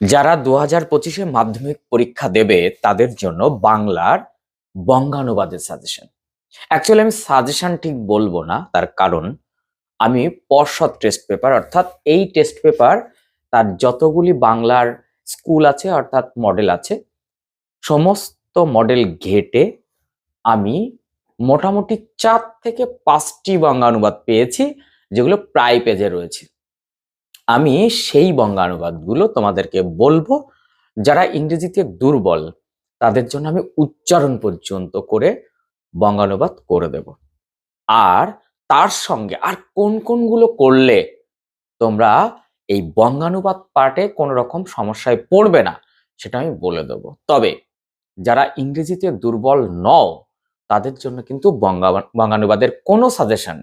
যারা দু হাজার পঁচিশে মাধ্যমিক পরীক্ষা দেবে, তাদের জন্য বাংলার বঙ্গানুবাদের সাজেশন অ্যাকচুয়ালি আমি সাজেশন ঠিক বলব না, তার কারণ আমি পর্ষদ টেস্ট পেপার অর্থাৎ এই টেস্ট পেপার তার যতগুলি বাংলার স্কুল আছে, অর্থাৎ মডেল আছে, সমস্ত মডেল ঘেটে আমি মোটামুটি চার থেকে পাঁচটি বঙ্গানুবাদ পেয়েছি, যেগুলো প্রায় পেজে রয়েছে। আমি সেই বঙ্গানুবাদগুলো তোমাদেরকে বলব যারা ইংরেজিতে দুর্বল, তাদের জন্য আমি উচ্চারণ পর্যন্ত করে বঙ্গানুবাদ করে দেব। আর তার সঙ্গে আর কোন কোনগুলো করলে তোমরা এই বঙ্গানুবাদ পার্টে কোনো রকম সমস্যায় পড়বে না, সেটা আমি বলে দেব। তবে যারা ইংরেজিতে দুর্বল নও, তাদের জন্য কিন্তু বঙ্গা, বঙ্গানুবাদের কোনো সাজেশন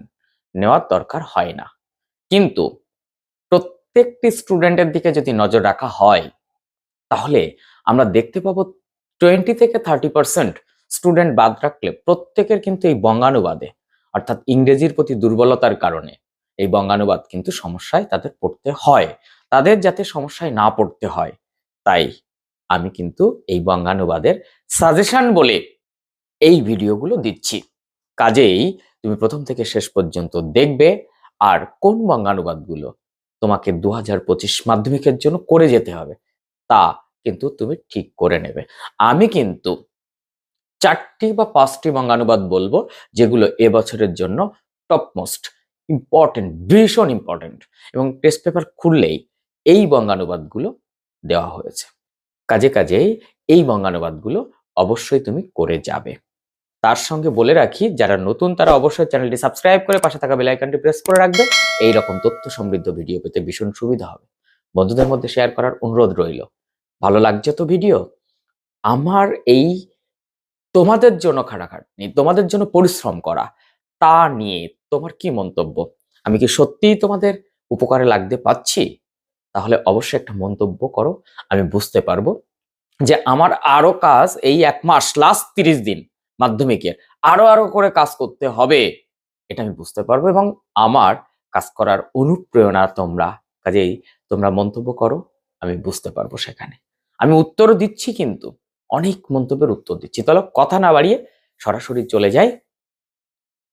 নেওয়ার দরকার হয় না। কিন্তু প্রত্যেকটি স্টুডেন্টের দিকে যদি নজর রাখা হয়, তাহলে আমরা দেখতে পাবো টোয়েন্টি থেকে থার্টি পার্সেন্ট স্টুডেন্ট বাদ রাখলে প্রত্যেকের কিন্তু এই বঙ্গানুবাদে, অর্থাৎ ইংরেজির প্রতি দুর্বলতার কারণে এই বঙ্গানুবাদ কিন্তু সমস্যায় তাদের পড়তে হয়। তাদের যাতে সমস্যায় না পড়তে হয়, তাই আমি কিন্তু এই বঙ্গানুবাদের সাজেশন বলে এই ভিডিওগুলো দিচ্ছি। কাজেই তুমি প্রথম থেকে শেষ পর্যন্ত দেখবে আর কোন বঙ্গানুবাদগুলো তোমাকে দু হাজার পঁচিশ মাধ্যমিকের জন্য করে যেতে হবে। তা কিন্তু তুমি ঠিক করে নেবে। আমি কিন্তু চারটি বা পাঁচটি বঙ্গানুবাদ বলব যেগুলো এবছরের জন্য টপমোস্ট ইম্পর্টেন্ট ভীষণ ইম্পর্টেন্ট এবং টেস্ট পেপার খুললেই এই বঙ্গানুবাদগুলো দেওয়া হয়েছে। কাজে কাজেই এই বঙ্গানুবাদগুলো অবশ্যই তুমি করে যাবে। তার সঙ্গে বলে রাখি, যারা নতুন তারা অবশ্যই চ্যানেলটি সাবস্ক্রাইব করে পাশে থাকা বেল আইকনটি প্রেস করে রাখবে এই রকম তথ্য সমৃদ্ধ ভিডিও পেতে ভীষণ সুবিধা হবে। বন্ধুদের মধ্যে শেয়ার করার অনুরোধ রইল। ভালো লাগছে তো ভিডিও আমার এই তোমাদের জন্য খাটাখাটনি, তোমাদের জন্য পরিশ্রম করা, তা নিয়ে তোমার কি মন্তব্য? আমি কি সত্যিই তোমাদের উপকারে লাগতে পাচ্ছি তাহলে অবশ্যই একটা মন্তব্য করো, আমি বুঝতে পারব যে আমার আরও কাজ এই এক মাস লাস্ট তিরিশ দিন মাধ্যমিকের। আরও আরও করে কাজ করতে হবে, এটা আমি বুঝতে পারব এবং আমার কাজ করার অনুপ্রেরণা তোমরা কাজেই তোমরা মন্তব্য করো, আমি বুঝতে পারব সেখানে। আমি উত্তরও দিচ্ছি কিন্তু, অনেক মন্তব্যের উত্তর দিচ্ছি। তাহলে কথা না বাড়িয়ে সরাসরি চলে যাই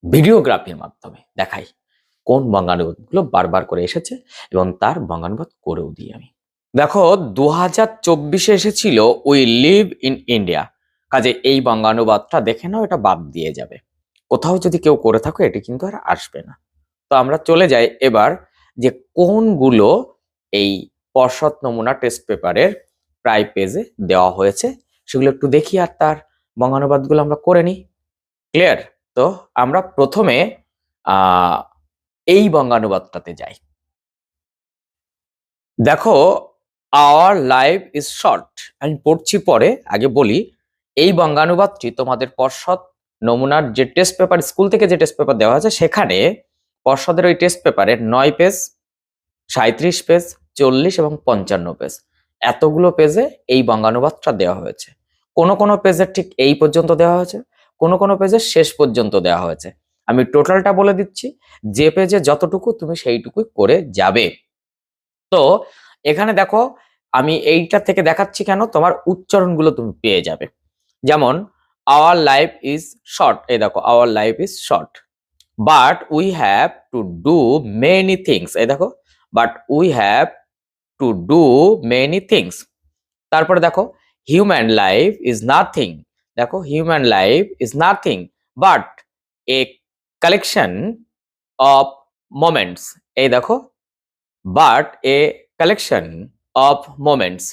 ভিডিওগ্রাফির মাধ্যমে, দেখাই কোন বঙ্গানুবাদগুলো বারবার করে এসেছে এবং তার বঙ্গানুবাদ করেও দিই আমি। দেখো দু হাজার চব্বিশে এসেছিল উই লিভ ইন ইন্ডিয়া কাজে এই বঙ্গানুবাদটা দেখে নাও, এটা বাদ দিয়ে যাবে। কোথাও যদি কেউ করে থাকো, এটি কিন্তু আর আসবে না। তো আমরা চলে যাই এবার যে কোনগুলো এই পর্ষদ নমুনা টেস্ট পেপারের প্রায় পেজে দেওয়া হয়েছে, সেগুলো একটু দেখি আর তার বঙ্গানুবাদগুলো আমরা করে নিই। ক্লিয়ার তো আমরা প্রথমে এই বঙ্গানুবাদটাতে যাই। দেখো আওয়ার লাইফ ইজ শর্ট আমি পড়ছি পরে, আগে বলি এই বঙ্গানুবাদটি তোমাদের পর্ষদ নমুনার যে টেস্ট পেপার স্কুল থেকে যে টেস্ট পেপার দেওয়া হয়েছে, সেখানে পর্ষদের ওই টেস্ট পেপারের নয় পেজ সাঁত্রিশ পেজ চল্লিশ এবং পঞ্চান্ন পেজ এতগুলো পেজে এই বঙ্গানুবাদটা দেওয়া হয়েছে। কোনো কোনো পেজের ঠিক এই পর্যন্ত দেওয়া হয়েছে, কোনো কোনো পেজের শেষ পর্যন্ত দেওয়া হয়েছে। আমি টোটালটা বলে দিচ্ছি, যে পেজে যতটুকু তুমি সেইটুকুই করে যাবে। তো এখানে দেখো, আমি এইটা থেকে দেখাচ্ছি কেন, তোমার উচ্চারণগুলো তুমি পেয়ে যাবে। যেমন আওয়ার লাইফ ইজ শর্ট এই দেখো our life is short but we have to do many things এই দেখো but we have to do many things তারপরে দেখো হিউম্যান লাইফ ইজ নাথিং দেখো human life is nothing but a collection of moments এই দেখো but a collection of moments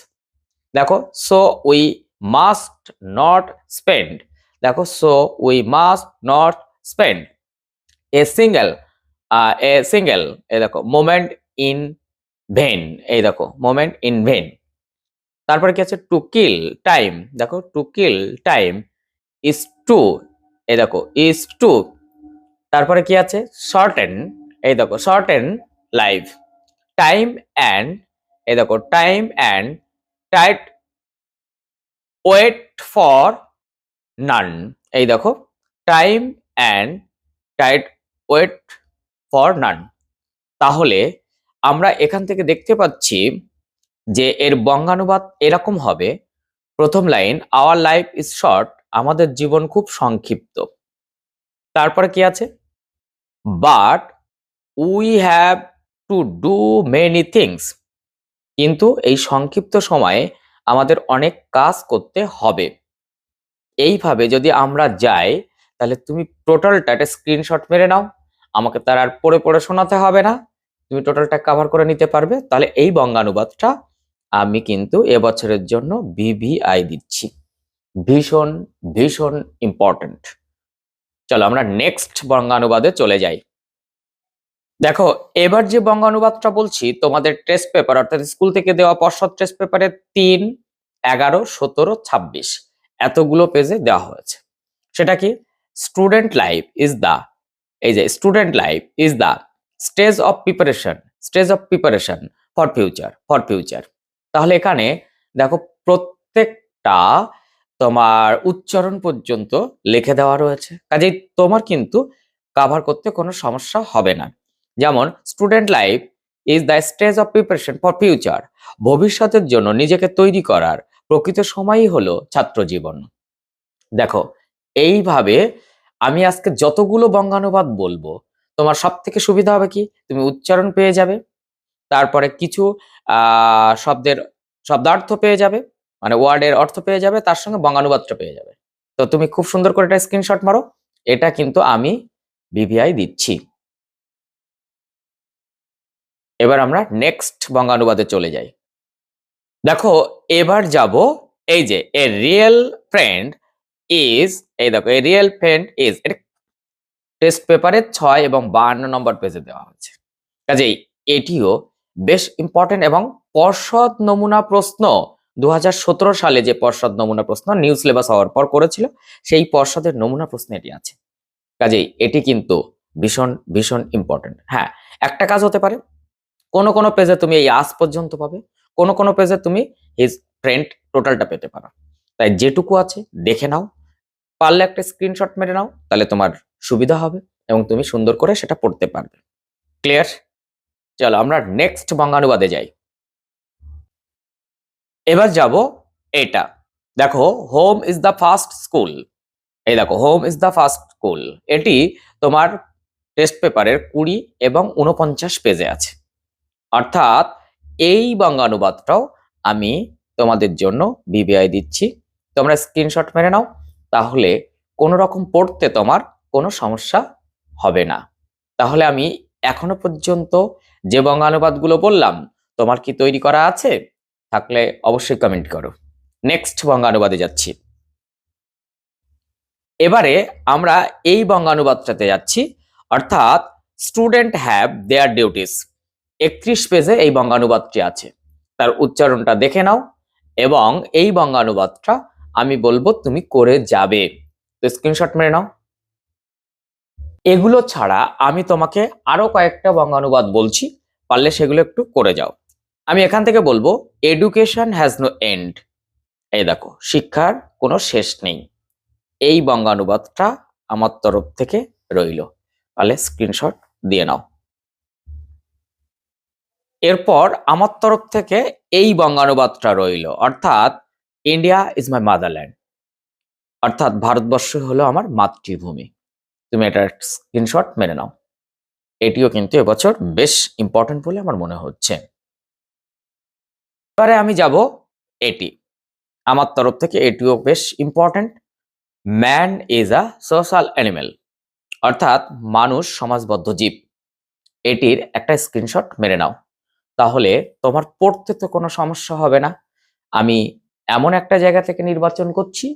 দেখো so we must not spend দেখো so we must not spend a single a single এই দেখো moment in when এই দেখো moment in when তারপরে কি আছে? টু কিল টাইম দেখো to kill time is to এই দেখো ইজ টু তারপরে কি আছে? শর্টেন এই দেখো শর্টেন লাইফ টাইম অ্যান্ড এই দেখো time and tide wait for none. এই দেখো, time and tide wait for none. তাহলে আমরা এখান থেকে দেখতে পাচ্ছি যে এর বঙ্গানুবাদ এরকম হবে। প্রথম line our life is short আমাদের জীবন খুব সংক্ষিপ্ত। তারপরে কি আছে? But we have to do many things কিন্তু এই সংক্ষিপ্ত সময়ে আমাদের অনেক কাজ করতে হবে। এইভাবে যদি আমরা যাই, তাহলে তুমি টোটালটা একটা স্ক্রিনশট মেরে নাও। আমাকে তার আর পড়ে পড়ে শোনাতে হবে না। তুমি টোটালটা কভার করে নিতে পারবে। তাহলে এই বঙ্গানুবাদটা আমি কিন্তু এবছরের জন্য ভিভিআই দিচ্ছি। ভীষণ ভীষণ ইম্পর্ট্যান্ট চলো আমরা নেক্সট বঙ্গানুবাদে চলে যাই। দেখো, এবার যে বঙ্গানুবাদটা বলছি, তোমাদের টেস্ট পেপার অর্থাৎ স্কুল থেকে দেওয়া পর্ষদ টেস্ট পেপারে তিন, এগারো, সতেরো, ছাব্বিশ, এতগুলো পেজে দেওয়া হয়েছে। সেটা কি? স্টুডেন্ট লাইফ ইজ দ্য এই যে student life is the stage of preparation stage of preparation for future for future তাহলে এখানে দেখো, প্রত্যেকটা তোমার উচ্চারণ পর্যন্ত লিখে দেওয়া রয়েছে। কাজেই তোমার কিন্তু কাভার করতে কোনো সমস্যা হবে না। যেমন student life is the stage of preparation for future ভবিষ্যতের জন্য নিজেকে তৈরি করার প্রকৃত সময়ই হলো ছাত্র জীবন। দেখো, এইভাবে আমি আজকে যতগুলো বঙ্গানুবাদ বলব, তোমার সব থেকে সুবিধা হবে কি? তুমি উচ্চারণ পেয়ে যাবে, তারপরে কিছু শব্দের, শব্দার্থ পেয়ে যাবে মানে ওয়ার্ডের অর্থ পেয়ে যাবে, তার সঙ্গে বঙ্গানুবাদটা পেয়ে যাবে। তো তুমি খুব সুন্দর করে এটা স্ক্রিনশট মারো, এটা কিন্তু আমি ভিভিআই দিচ্ছি। এবার আমরা নেক্সট বঙ্গানুবাদে চলে যাই। দেখো, এবার যাব এই যে এ রিয়েল ফ্রেন্ড ইজ এই দেখো a real friend is test পেপারে ছয় এবং বাহান্ন নম্বর পেজে দেওয়া হয়েছে। কাজেই এটিও বেশ ইম্পর্টেন্ট এবং পর্ষদ নমুনা প্রশ্ন দু হাজার সতেরো সালে যে পর্ষদ নমুনা প্রশ্ন নিউ সিলেবাস হওয়ার পর করেছিল, সেই পর্ষদের নমুনা প্রশ্ন এটি আছে। কাজেই এটি কিন্তু ভীষণ ভীষণ ইম্পর্টেন্ট হ্যাঁ একটা কাজ হতে পারে কোনো কোনো পেজে তুমি এই আজ পর্যন্ত পাবে, কোনো কোনো পেজে তুমি হিজ ফ্রেন্ড টোটালটা পেতে পারো। তাই যেটুকু আছে দেখে নাও, পারলে একটা স্ক্রিনশট মেরে নাও, তাহলে তোমার সুবিধা হবে এবং তুমি সুন্দর করে সেটা পড়তে পারবে। ক্লিয়ার চলো আমরা নেক্সট বঙ্গানুবাদে যাই। এবার যাব এটা। দেখো home is the first school এই দেখো home is the first school এটি তোমার টেস্ট পেপারের কুড়ি এবং উনপঞ্চাশ পেজে আছে। অর্থাৎ এই বঙ্গানুবাদটাও আমি তোমাদের জন্য বিবিআই দিচ্ছি। তোমরা স্ক্রিনশট মেরে নাও, তাহলে কোনো রকম পড়তে তোমার কোনো সমস্যা হবে না। তাহলে আমি এখনও পর্যন্ত যে বঙ্গানুবাদগুলো বললাম তোমার কি তৈরি করা আছে? থাকলে অবশ্যই কমেন্ট করো। নেক্সট বঙ্গানুবাদে যাচ্ছি। এবারে আমরা এই বঙ্গানুবাদটাতে যাচ্ছি, অর্থাৎ স্টুডেন্ট হ্যাভ দেয়ার ডিউটিস একত্রিশ পেজে এই বঙ্গানুবাদটি আছে। তার উচ্চারণটা দেখে নাও এবং এই বঙ্গানুবাদটা আমি বলব তুমি করে যাবে। তো স্ক্রিনশট মেরে নাও। এগুলো ছাড়া আমি তোমাকে আরও কয়েকটা বঙ্গানুবাদ বলছি, পারলে সেগুলো একটু করে যাও। আমি এখান থেকে বলব এডুকেশন হ্যাজ নো এন্ড এই দেখো, শিক্ষার কোনো শেষ নেই। এই বঙ্গানুবাদটা আমার তরফ থেকে রইল। তাহলে স্ক্রিনশট দিয়ে নাও। এরপর আমার তরফ থেকে এই বঙ্গানুবাদটা রইল। অর্থাৎ ইন্ডিয়া ইজ মাই মাদারল্যান্ড অর্থাৎ, ভারতবর্ষ হলো আমার মাতৃভূমি। তুমি এটার স্ক্রিনশট মেনে নাও। এটিও কিন্তু এবছর বেশ ইম্পর্টেন্ট বলে আমার মনে হচ্ছে। এবারে আমি যাব এটি। আমার তরফ থেকে এটিও বেশ important man is a social animal অর্থাৎ, মানুষ সমাজবদ্ধ জীব। এটির একটা স্ক্রিনশট মেরে নাও। তাহলে তোমার পড়তে তো কোনো সমস্যা হবে না। আমি এমন একটা জায়গা থেকে নির্বাচন করছি,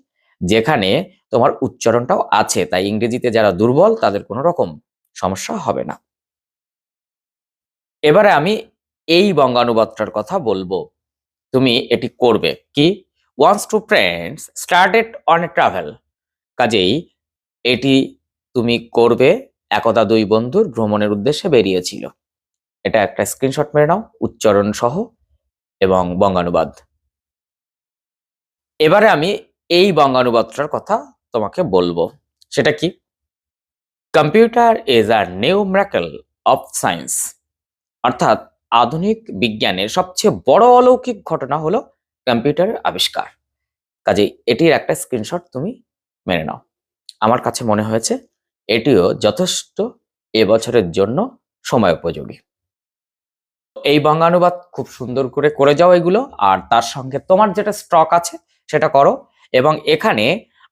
যেখানে তোমার উচ্চারণটাও আছে, তাই ইংরেজিতে যারা দুর্বল, তাদের কোনো রকম সমস্যা হবে না। এবারে আমি এই বঙ্গানুবাদটার কথা বলব। তুমি এটি করবে কি? Once two friends started on a travel কাজেই এটি তুমি করবে, একদা দুই বন্ধুর ভ্রমণের উদ্দেশ্যে বেরিয়েছিল। এটা একটা স্ক্রিনশট মেরে নাও, উচ্চারণ সহ এবং বঙ্গানুবাদ। এবারে আমি এই বঙ্গানুবাদটার কথা তোমাকে বলব। সেটা কি? Computer is a new miracle of science অর্থাৎ আধুনিক বিজ্ঞানের সবচেয়ে বড় অলৌকিক ঘটনা হলো কম্পিউটারের আবিষ্কার। কাজে এটির একটা স্ক্রিনশট তুমি মেনে নাও। আমার কাছে মনে হয়েছে এটিও যথেষ্ট এবছরের জন্য সময় উপযোগী। এই বঙ্গানুবাদ খুব সুন্দর করে করে যাও এগুলো, আর তার সঙ্গে তোমার যেটা স্টক আছে সেটা করো। এবং এখানে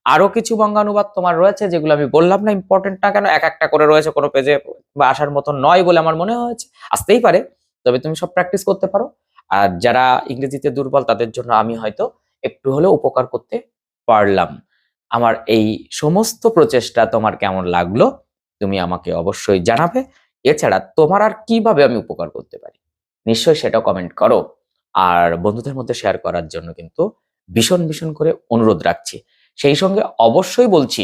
আরও কিছু বঙ্গানুবাদ তোমার রয়েছে যেগুলো আমি বললাম না ইম্পর্টেন্ট না কেন, এক একটা করে রয়েছে কোনো পেজে বা আসার মতো নয় বলে আমার মনে হয়েছে। আসতেই পারে, তবে তুমি সব প্র্যাকটিস করতে পারো। আর যারা ইংরেজিতে দুর্বল তাদের জন্য আমি হয়তো একটু হলেও উপকার করতে পারলাম। আমার এই সমস্ত প্রচেষ্টা তোমার কেমন লাগল, তুমি আমাকে অবশ্যই জানাবে। এছাড়া তোমার আর কীভাবে আমি উপকার করতে পারি? নিশ্চয়ই সেটা কমেন্ট করো। আর বন্ধুদের মধ্যে শেয়ার করার জন্য কিন্তু ভীষণ ভীষণ করে অনুরোধ রাখছি। সেই সঙ্গে অবশ্যই বলছি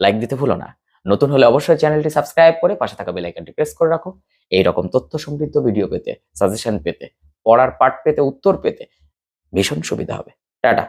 লাইক দিতে ভুলো না। নতুন হলে অবশ্যই চ্যানেলটি সাবস্ক্রাইব করে পাশে থাকা বেল আইকনটি প্রেস করে রাখো। এই রকম তথ্য সমৃদ্ধ ভিডিও পেতে সাজেশন পেতে, পড়ার পার্ট পেতে, উত্তর পেতে ভীষণ সুবিধা হবে। টাটা।